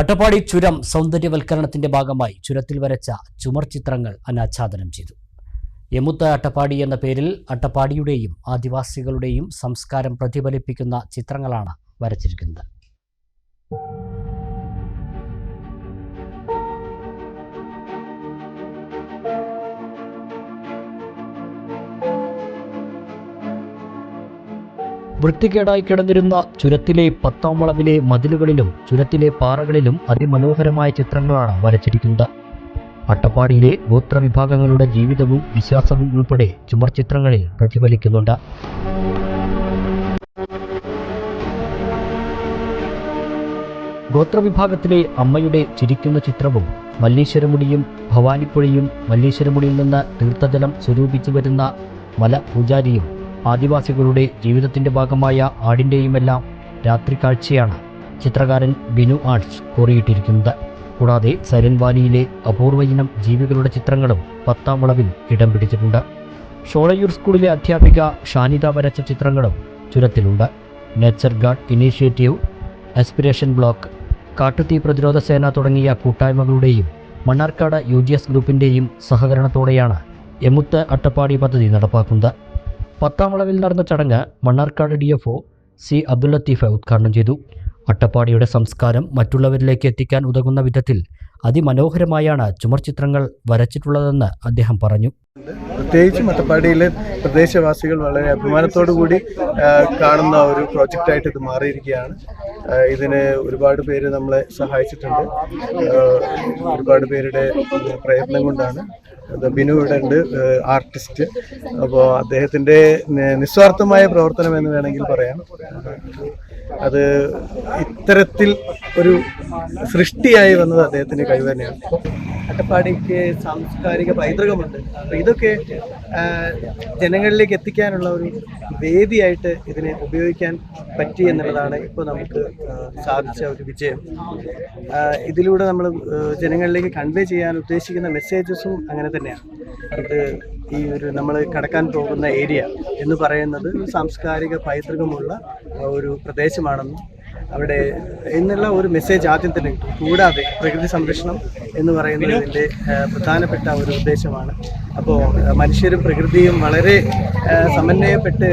അട്ടപ്പാടി ചുരം സൗന്ദര്യവൽക്കരണത്തിന്റെ ഭാഗമായി ചുരത്തിൽ വരച്ച ചുമർ ചിത്രങ്ങൾ അനാച്ഛാദനം ചെയ്തു. യമുത്ത അട്ടപ്പാടി എന്ന പേരിൽ അട്ടപ്പാടിയുടെയും ആദിവാസികളുടെയും സംസ്കാരം പ്രതിഫലിപ്പിക്കുന്ന ചിത്രങ്ങളാണ് വരച്ചിരിക്കുന്നത്. വൃത്തികേടായി കിടന്നിരുന്ന ചുരത്തിലെ പത്താം വളവിലെ മതിലുകളിലും ചുരത്തിലെ പാറകളിലും അതിമനോഹരമായ ചിത്രങ്ങളാണ് വരച്ചിരിക്കുന്നത്. അട്ടപ്പാടിയിലെ ഗോത്രവിഭാഗങ്ങളുടെ ജീവിതവും വിശ്വാസവും ഉൾപ്പെടെ ചുമർ ചിത്രങ്ങളിൽ പ്രതിഫലിക്കുന്നുണ്ട്. ഗോത്രവിഭാഗത്തിലെ അമ്മയുടെ ചിരിക്കുന്ന ചിത്രവും മല്ലീശ്വരമുടിയും ഭവാനിപ്പുഴയും മല്ലീശ്വരമുടിയിൽ നിന്ന് തീർത്ഥജലം സ്വരൂപിച്ചു വരുന്ന മല പൂജാരിയും ആദിവാസികളുടെ ജീവിതത്തിന്റെ ഭാഗമായ ആടിന്റെയുമെല്ലാം രാത്രി കാഴ്ചയാണ് ചിത്രകാരൻ ബിനു ആർട്സ് കോറിയിട്ടിരിക്കുന്നത്. കൂടാതെ സരൻവാലിയിലെ അപൂർവ ഇനം ജീവികളുടെ ചിത്രങ്ങളും പത്താം വളവിൽ ഇടം പിടിച്ചിട്ടുണ്ട്. ഷോളയൂർ സ്കൂളിലെ അധ്യാപിക ഷാനിത വരച്ച ചിത്രങ്ങളും ചുരത്തിലുണ്ട്. Nature guard initiative aspiration block കാട്ടുതീ പ്രതിരോധ സേന തുടങ്ങിയ കൂട്ടായ്മകളുടെയും മണ്ണാർക്കാട് യു ഗ്രൂപ്പിന്റെയും സഹകരണത്തോടെയാണ് എമുത്ത് അട്ടപ്പാടി പദ്ധതി നടപ്പാക്കുന്നത്. പത്താം വളവിൽ നടന്ന ചടങ്ങ് Mannarkkad D F O C Abdul Latheef ഉദ്ഘാടനം ചെയ്തു. അട്ടപ്പാടിയുടെ സംസ്കാരം മറ്റുള്ളവരിലേക്ക് എത്തിക്കാൻ ഉതകുന്ന വിധത്തിൽ അതിമനോഹരമായാണ് ചുമർ ചിത്രങ്ങൾ വരച്ചിട്ടുള്ളതെന്ന് അദ്ദേഹം പറഞ്ഞു. പ്രത്യേകിച്ച് മട്ടപ്പാടിയിലെ പ്രദേശവാസികൾ വളരെ അഭിമാനത്തോടു കൂടി കാണുന്ന ഒരു പ്രോജക്റ്റായിട്ട് ഇത് മാറിയിരിക്കുകയാണ്. ഇതിന് ഒരുപാട് പേര് നമ്മളെ സഹായിച്ചിട്ടുണ്ട്. ഒരുപാട് പേരുടെ പ്രയത്നം കൊണ്ടാണ്. ബിനു ഇവിടെ ഉണ്ട് ആർട്ടിസ്റ്റ്. അപ്പോൾ അദ്ദേഹത്തിന്റെ നിസ്വാർത്ഥമായ പ്രവർത്തനം എന്ന് വേണമെങ്കിൽ പറയാം. അത് ഇത്തരത്തിൽ ഒരു സൃഷ്ടിയായി വന്നത് അദ്ദേഹത്തിന്റെ കഴിവ് തന്നെയാണ്. അട്ടപ്പാടിക്ക് സാംസ്കാരിക പൈതൃകമുണ്ട്. അപ്പൊ ഇതൊക്കെ ജനങ്ങളിലേക്ക് എത്തിക്കാനുള്ള ഒരു വേദിയായിട്ട് ഇതിനെ ഉപയോഗിക്കാൻ പറ്റി എന്നുള്ളതാണ് ഇപ്പോൾ നമുക്ക് സാധിച്ച ഒരു വിജയം. ഇതിലൂടെ നമ്മൾ ജനങ്ങളിലേക്ക് കൺവേ ചെയ്യാൻ ഉദ്ദേശിക്കുന്ന മെസ്സേജസും അങ്ങനെ തന്നെയാണ്. ഇത് ഈ ഒരു നമ്മൾ കടക്കാൻ പോകുന്ന ഏരിയ എന്ന് പറയുന്നത് സാംസ്കാരിക പൈതൃകമുള്ള ഒരു പ്രദേശമാണെന്നും അവിടെ എന്നുള്ള ഒരു മെസ്സേജ് ആദ്യം തന്നെ കിട്ടും. കൂടാതെ പ്രകൃതി സംരക്ഷണം എന്ന് പറയുന്നത് ഇതിന്റെ പ്രധാനപ്പെട്ട ഒരു ഉദ്ദേശമാണ്. അപ്പോൾ മനുഷ്യരും പ്രകൃതിയും വളരെ സമന്വയപ്പെട്ട്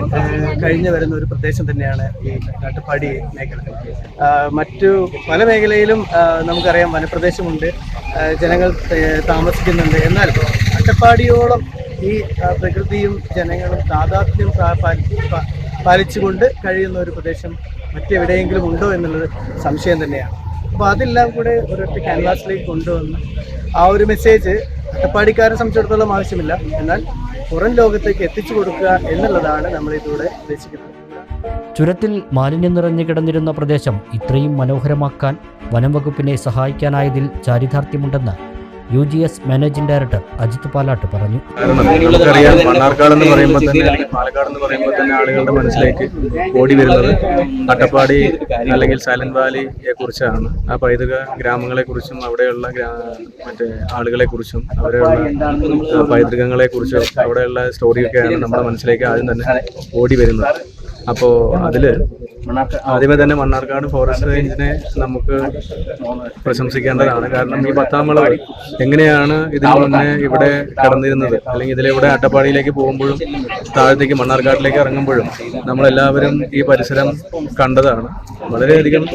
കഴിഞ്ഞു വരുന്ന ഒരു പ്രദേശം തന്നെയാണ് ഈ കാട്ടുപാടി മേഖല. മറ്റു പല മേഖലയിലും നമുക്കറിയാം വനപ്രദേശമുണ്ട്. ജനങ്ങൾ താമസിക്കുന്നുണ്ട്. എന്നാൽ അട്ടപ്പാടിയോളം ഈ പ്രകൃതിയും ജനങ്ങളും താതാത്മ്യം പാലിച്ചുകൊണ്ട് കഴിയുന്ന ഒരു പ്രദേശം മറ്റെവിടെയെങ്കിലും ഉണ്ടോ എന്നുള്ളത് സംശയം തന്നെയാണ്. അപ്പോൾ അതെല്ലാം കൂടെ ഒരൊറ്റ ക്യാൻവാസിലേക്ക് കൊണ്ടുവന്ന് ആ ഒരു മെസ്സേജ് അട്ടപ്പാടിക്കാരെ സംബന്ധിച്ചിടത്തോളം ആവശ്യമില്ല. എന്നാൽ പുറം ലോകത്തേക്ക് എത്തിച്ചു കൊടുക്കുക എന്നുള്ളതാണ് നമ്മൾ ഇതിലൂടെ ഉദ്ദേശിക്കുന്നത്. ചുരത്തിൽ മാലിന്യം നിറഞ്ഞു കിടന്നിരുന്ന പ്രദേശം ഇത്രയും മനോഹരമാക്കാൻ വനം വകുപ്പിനെ സഹായിക്കാനായതിൽ ചാരിതാർത്ഥ്യമുണ്ടെന്ന് U G S managing director Ajith Palatt പറഞ്ഞു. നമുക്കറിയാം മണ്ണാർക്കാട് എന്ന് പറയുമ്പോൾ തന്നെ അല്ലെങ്കിൽ പാലക്കാട് എന്ന് പറയുമ്പോൾ തന്നെ ആളുകളുടെ മനസ്സിലേക്ക് ഓടി വരുന്നത് അട്ടപ്പാടി അല്ലെങ്കിൽ സൈലന്റ് വാലിയെ കുറിച്ചാണ്. ആ പൈതൃക ഗ്രാമങ്ങളെ കുറിച്ചും അവിടെയുള്ള മറ്റേ ആളുകളെ കുറിച്ചും അവിടെയുള്ള പൈതൃകങ്ങളെ കുറിച്ചും അവിടെയുള്ള സ്റ്റോറിയൊക്കെയാണ് നമ്മുടെ മനസ്സിലേക്ക് ആദ്യം തന്നെ ഓടി വരുന്നത്. അപ്പോൾ അതിൽ ആദ്യമേ തന്നെ മണ്ണാർക്കാട് ഫോറസ്റ്റ് റേഞ്ചിനെ നമുക്ക് പ്രശംസിക്കേണ്ടതാണ്. കാരണം ഈ പത്താം വളവ് എങ്ങനെയാണ് ഇതിനു മുന്നേ ഇവിടെ കടന്നിരുന്നത്? അല്ലെങ്കിൽ ഇതിലൂടെ അട്ടപ്പാടിയിലേക്ക് പോകുമ്പോഴും താഴത്തേക്ക് മണ്ണാർക്കാട്ടിലേക്ക് ഇറങ്ങുമ്പോഴും നമ്മളെല്ലാവരും ഈ പരിസരം കണ്ടതാണ്. വളരെയധികം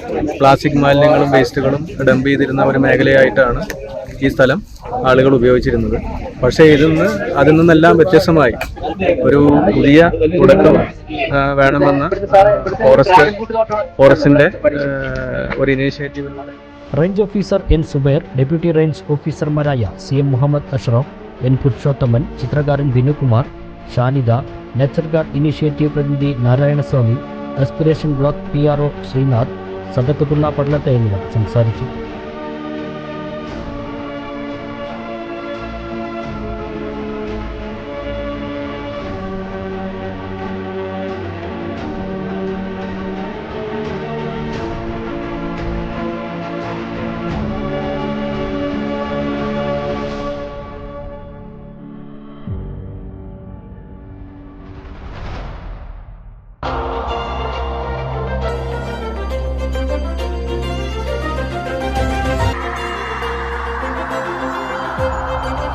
പ്ലാസ്റ്റിക് മാലിന്യങ്ങളും വേസ്റ്റുകളും ഡംപ് ചെയ്തിരുന്ന ഒരു മേഖലയായിട്ടാണ് ഈ സ്ഥലം ആളുകൾ ഉപയോഗിച്ചിരുന്നത്. പക്ഷേ ഇതിന്ന് അതിൽ നിന്നെല്ലാം വ്യത്യസ്തമായി ഒരു പുതിയ തുടക്കം വേണമെന്ന ഫോറസ്റ്റ് ഫോറസ്റ്റിന്റെ ഒരു ഇനീഷ്യേറ്റീവിലൂടെ range officer N Zubair deputy range ഓഫീസർമാരായ C M Muhammad Ashraf N Purushothaman ചിത്രകാരൻ Binukumar Shanida nature guard initiative പ്രതിനിധി Narayanaswamy aspiration block P R O Sreenath Sadakkathulla പഠനത്തെ എന്നിവർ സംസാരിച്ചു.